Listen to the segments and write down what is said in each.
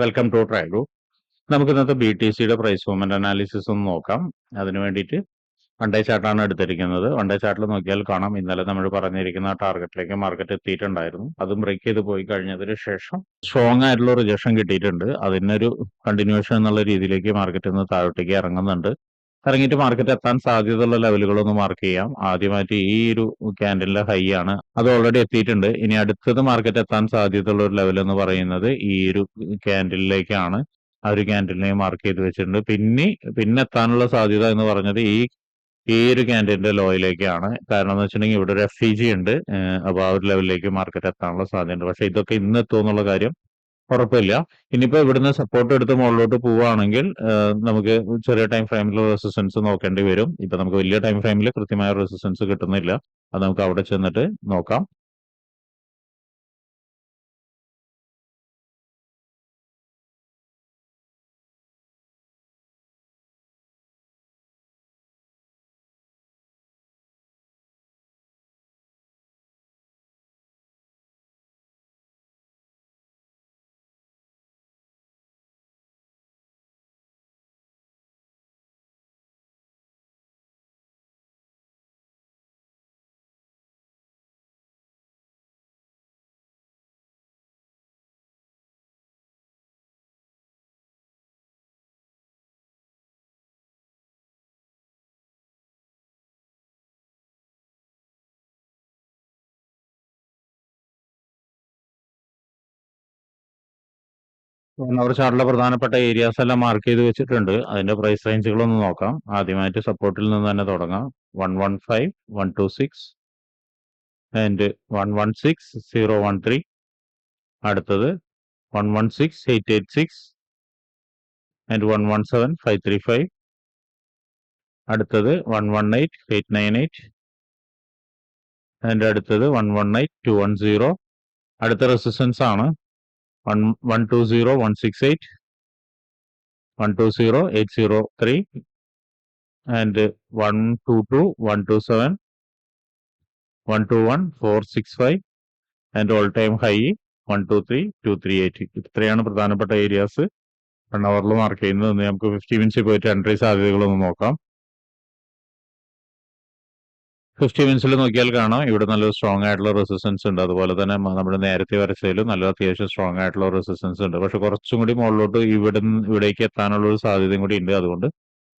Welcome to ട്രൈഡു നമുക്ക് ഇന്നത്തെ ബി ടി സിയുടെ പ്രൈസ് മൂവ്മെന്റ് അനാലിസിസ് ഒന്ന് നോക്കാം. അതിന് വേണ്ടിയിട്ട് വൺ ഡേ ചാർട്ടാണ് എടുത്തിരിക്കുന്നത്. വൺ ഡേ ചാർട്ടിൽ നോക്കിയാൽ കാണാം. ഇന്നലെ നമ്മൾ പറഞ്ഞിരിക്കുന്ന ടാർഗറ്റിലേക്ക് മാർക്കറ്റ് എത്തിയിട്ടുണ്ടായിരുന്നു. അത് ബ്രേക്ക് ചെയ്ത് പോയി കഴിഞ്ഞതിന് ശേഷം സ്ട്രോങ് ആയിട്ടുള്ള റിജക്ഷൻ കിട്ടിയിട്ടുണ്ട്. അതിനൊരു കണ്ടിന്യൂഷൻ എന്നുള്ള രീതിയിലേക്ക് മാർക്കറ്റ് ഇന്ന് താഴോട്ടേക്ക് ഇറങ്ങുന്നുണ്ട്. ഇറങ്ങിയിട്ട് മാർക്കറ്റ് എത്താൻ സാധ്യതയുള്ള ലെവലുകളൊന്ന് മാർക്ക് ചെയ്യാം. ആദ്യമായിട്ട് ഈ ഒരു ക്യാൻഡലിന്റെ ഹൈ ആണ്. അത് ഓൾറെഡി എത്തിയിട്ടുണ്ട്. ഇനി അടുത്തത് മാർക്കറ്റ് എത്താൻ സാധ്യതയുള്ള ഒരു ലെവൽ എന്ന് പറയുന്നത് ഈ ഒരു ക്യാൻഡലിലേക്കാണ് ആ ഒരു ക്യാൻഡലിനെ മാർക്ക് ചെയ്ത് വെച്ചിട്ടുണ്ട്. പിന്നെ പിന്നെ എത്താനുള്ള സാധ്യത എന്ന് പറഞ്ഞത് ഈ ഈ ഒരു ക്യാൻഡലിന്റെ ലോയിലേക്കാണ് കാരണം എന്ന് വെച്ചിട്ടുണ്ടെങ്കിൽ ഇവിടെ ഒരു എഫ് ഇ ജി ഉണ്ട് അപ്പോൾ ആ ഒരു ലെവലിലേക്ക് മാർക്കറ്റ് എത്താനുള്ള സാധ്യതയുണ്ട്. പക്ഷെ ഇതൊക്കെ ഇന്ന് എത്തുമെന്നുള്ള കാര്യം ഉറപ്പില്ല. ഇനിയിപ്പോ ഇവിടുന്ന് സപ്പോർട്ട് എടുത്ത് മുകളിലോട്ട് പോവുകയാണെങ്കിൽ നമുക്ക് ചെറിയ ടൈം ഫ്രെയിമിൽ റെസിസ്റ്റൻസ് നോക്കേണ്ടി വരും. ഇപ്പൊ നമുക്ക് വലിയ ടൈം ഫ്രെയിമിൽ കൃത്യമായ റെസിസ്റ്റൻസ് കിട്ടുന്നില്ല. അത് നമുക്ക് അവിടെ ചെന്നിട്ട് നോക്കാം. അവർ ചാർട്ടിലെ പ്രധാനപ്പെട്ട ഏരിയാസ് എല്ലാം മാർക്ക് ചെയ്ത് വെച്ചിട്ടുണ്ട്. അതിന്റെ പ്രൈസ് റേഞ്ചുകൾ ഒന്ന് നോക്കാം. ആദ്യമായിട്ട് സപ്പോർട്ടിൽ നിന്ന് തന്നെ തുടങ്ങാം. One one five one two six and one one six zero one three അടുത്തത് one one six eight eight six and one one seven five three five അടുത്തത് one one eight eight nine eight and അടുത്തത് one one eight two one zero അടുത്ത resistance ആണ്. One two zero one six eight. One two zero eight zero ഇത്രയാണ് പ്രധാനപ്പെട്ട areas one അവറിൽ mark ചെയ്യുന്നത്. നമുക്ക് fifty minutes പോയിട്ട് എൻട്രി സാധ്യതകളൊന്ന് നോക്കാം. ഫിഫ്റ്റി മിനിറ്റ്സിൽ നോക്കിയാൽ കാണാം. ഇവിടെ നല്ല സ്ട്രോങ് ആയിട്ടുള്ള റെസിസ്റ്റൻസ് ഉണ്ട്. അതുപോലെ തന്നെ നമ്മുടെ നേരത്തെ വരച്ചതിലും നല്ല അത്യാവശ്യം സ്ട്രോങ് ആയിട്ടുള്ള റെസിസ്റ്റൻസ് ഉണ്ട്. പക്ഷെ കുറച്ചും കൂടി മുകളിലോട്ട് ഇവിടെ ഇവിടേക്ക് എത്താനുള്ള ഒരു സാധ്യതയും കൂടി ഉണ്ട്. അതുകൊണ്ട്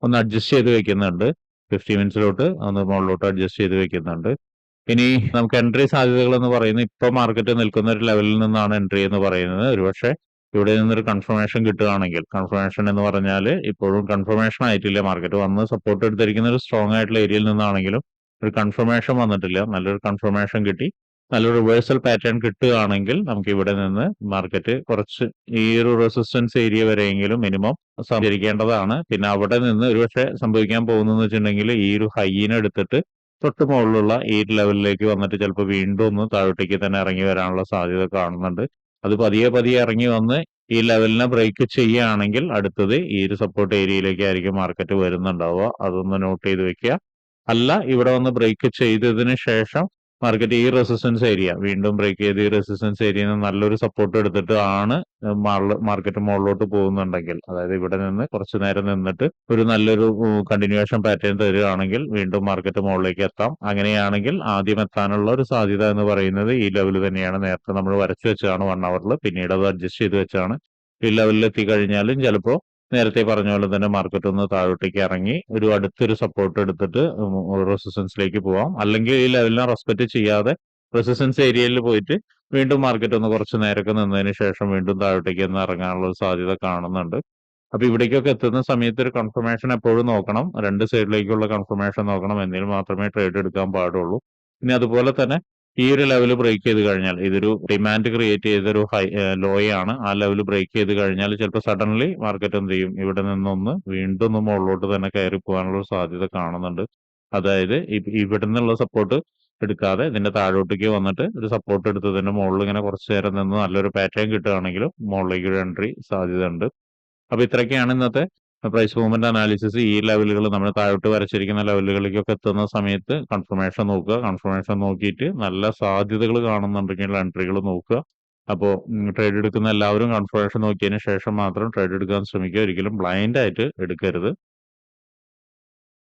ഒന്ന് അഡ്ജസ്റ്റ് ചെയ്ത് വെക്കുന്നുണ്ട്. ഫിഫ്റ്റി മിനിറ്റ്സിലോട്ട് ഒന്ന് മുകളിലോട്ട് അഡ്ജസ്റ്റ് ചെയ്ത് വെക്കുന്നുണ്ട്. ഇനി നമുക്ക് എൻട്രി സാധ്യതകൾ എന്ന് പറയുന്നത് ഇപ്പൊ മാർക്കറ്റ് നിൽക്കുന്ന ഒരു ലെവലിൽ നിന്നാണ് എൻട്രി എന്ന് പറയുന്നത്. ഒരുപക്ഷെ ഇവിടെ നിന്നൊരു കൺഫർമേഷൻ കിട്ടുകയാണെങ്കിൽ കൺഫർമേഷൻ എന്ന് പറഞ്ഞാൽ ഇപ്പോഴും കൺഫർമേഷൻ ആയിട്ടില്ല. മാർക്കറ്റ് വന്ന് സപ്പോർട്ട് എടുത്തിരിക്കുന്ന ഒരു സ്ട്രോങ് ആയിട്ടുള്ള ഏരിയയിൽ നിന്നാണെങ്കിലും ഒരു കൺഫർമേഷൻ വന്നിട്ടില്ല. നല്ലൊരു കൺഫർമേഷൻ കിട്ടി. നല്ലൊരു റിവേഴ്സൽ പാറ്റേൺ കിട്ടുകയാണെങ്കിൽ നമുക്ക് ഇവിടെ നിന്ന് മാർക്കറ്റ് കുറച്ച് ഈ ഒരു റെസിസ്റ്റൻസ് ഏരിയ വരെയെങ്കിലും മിനിമം സഞ്ചരിക്കേണ്ടതാണ് പിന്നെ അവിടെ നിന്ന് ഒരുപക്ഷെ സംഭവിക്കാൻ പോകുന്നതെന്ന് വെച്ചിട്ടുണ്ടെങ്കിൽ ഈ ഒരു ഹൈനെ എടുത്തിട്ട് തൊട്ട് മുകളിലുള്ള ഈ ലെവലിലേക്ക് വന്നിട്ട് ചിലപ്പോൾ വീണ്ടും ഒന്ന് താഴോട്ടേക്ക് തന്നെ ഇറങ്ങി വരാനുള്ള സാധ്യത കാണുന്നുണ്ട്. അത് പതിയെ പതിയെ ഇറങ്ങി വന്ന് ഈ ലെവലിനെ ബ്രേക്ക് ചെയ്യുകയാണെങ്കിൽ അടുത്തത് ഈ ഒരു സപ്പോർട്ട് ഏരിയയിലേക്ക് ആയിരിക്കും മാർക്കറ്റ് വരുന്നുണ്ടാവുക. അതൊന്ന് നോട്ട് ചെയ്ത് വെക്കുക. അല്ല ഇവിടെ വന്ന് ബ്രേക്ക് ചെയ്തതിന് ശേഷം മാർക്കറ്റ് ഈ റെസിസ്റ്റൻസ് ഏരിയ വീണ്ടും ബ്രേക്ക് ചെയ്ത് ഈ റെസിസ്റ്റൻസ് ഏരിയ നല്ലൊരു സപ്പോർട്ട് എടുത്തിട്ട് ആണ് മാർക്കറ്റ് മുകളിലോട്ട് പോകുന്നുണ്ടെങ്കിൽ. അതായത് ഇവിടെ നിന്ന് കുറച്ചു നേരം നിന്നിട്ട് ഒരു നല്ലൊരു കണ്ടിന്യൂവേഷൻ പാറ്റേൺ തരികയാണെങ്കിൽ വീണ്ടും മാർക്കറ്റ് മുകളിലേക്ക് എത്താം. അങ്ങനെയാണെങ്കിൽ ആദ്യം എത്താനുള്ള ഒരു സാധ്യത എന്ന് പറയുന്നത് ഈ ലെവൽ തന്നെയാണ്. നേരത്തെ നമ്മൾ വരച്ചു വെച്ചാണ് വൺ അവറിൽ പിന്നീട് അത് അഡ്ജസ്റ്റ് ചെയ്ത് വെച്ചാണ്. ഈ ലെവലിൽ എത്തി കഴിഞ്ഞാലും ചിലപ്പോൾ നേരത്തെ പറഞ്ഞ പോലെ തന്നെ മാർക്കറ്റ് ഒന്ന് താഴോട്ടേക്ക് ഇറങ്ങി ഒരു അടുത്തൊരു സപ്പോർട്ട് എടുത്തിട്ട് റെസിസ്റ്റൻസിലേക്ക് പോവാം. അല്ലെങ്കിൽ ഈ ലെവലിനെ റെസ്പെക്ട് ചെയ്യാതെ റെസിസ്റ്റൻസ് ഏരിയയിൽ പോയിട്ട് വീണ്ടും മാർക്കറ്റ് ഒന്ന് കുറച്ച് നേരൊക്കെ നിന്നതിന് ശേഷം വീണ്ടും താഴോട്ടേക്ക് ഒന്ന് ഇറങ്ങാനുള്ള സാധ്യത കാണുന്നുണ്ട്. അപ്പൊ ഇവിടേക്കൊക്കെ എത്തുന്ന സമയത്ത് ഒരു കൺഫർമേഷൻ എപ്പോഴും നോക്കണം. രണ്ട് സൈഡിലേക്കുള്ള കൺഫർമേഷൻ നോക്കണം. എന്നതിൽ മാത്രമേ ട്രേഡ് എടുക്കാൻ പാടുള്ളൂ. ഇനി അതുപോലെ തന്നെ ഈ ഒരു ലെവൽ ബ്രേക്ക് ചെയ്ത് കഴിഞ്ഞാൽ ഇതൊരു ഡിമാൻഡ് ക്രിയേറ്റ് ചെയ്തൊരു ഹൈ ലോയാണ് ആ ലെവൽ ബ്രേക്ക് ചെയ്ത് കഴിഞ്ഞാൽ ചിലപ്പോൾ സഡൻലി മാർക്കറ്റ് എന്ത് ചെയ്യും? ഇവിടെ നിന്നൊന്ന് വീണ്ടും ഒന്ന് മുകളിലോട്ട് തന്നെ കയറി പോകാനുള്ള സാധ്യത കാണുന്നുണ്ട്. അതായത് ഇവിടെ നിന്നുള്ള സപ്പോർട്ട് എടുക്കാതെ ഇതിന്റെ താഴോട്ടേക്ക് വന്നിട്ട് ഒരു സപ്പോർട്ട് എടുത്തതിന്റെ മുകളിൽ ഇങ്ങനെ കുറച്ചു നേരം നിന്ന് നല്ലൊരു പാറ്റേൺ കിട്ടുകയാണെങ്കിലും മുകളിലേക്ക് ഒരു എൻട്രി സാധ്യത ഉണ്ട് അപ്പൊ ഇത്രയൊക്കെയാണ് ഇന്നത്തെ പ്രൈസ് മൂവ്മെന്റ് അനാലിസിസ് ഈ ലെവലുകൾ നമ്മൾ താഴോട്ട് വരച്ചിരിക്കുന്ന ലെവലുകളിലേക്കൊക്കെ എത്തുന്ന സമയത്ത് കൺഫർമേഷൻ നോക്കുക. കൺഫർമേഷൻ നോക്കിയിട്ട് നല്ല സാധ്യതകൾ കാണുന്നുണ്ടെങ്കിൽ എൻട്രികൾ നോക്കുക. അപ്പോൾ ട്രേഡ് എടുക്കുന്ന എല്ലാവരും കൺഫർമേഷൻ നോക്കിയതിന് ശേഷം മാത്രം ട്രേഡ് എടുക്കാൻ ശ്രമിക്കുക. ഒരിക്കലും ബ്ലൈൻഡ് ആയിട്ട് എടുക്കരുത്.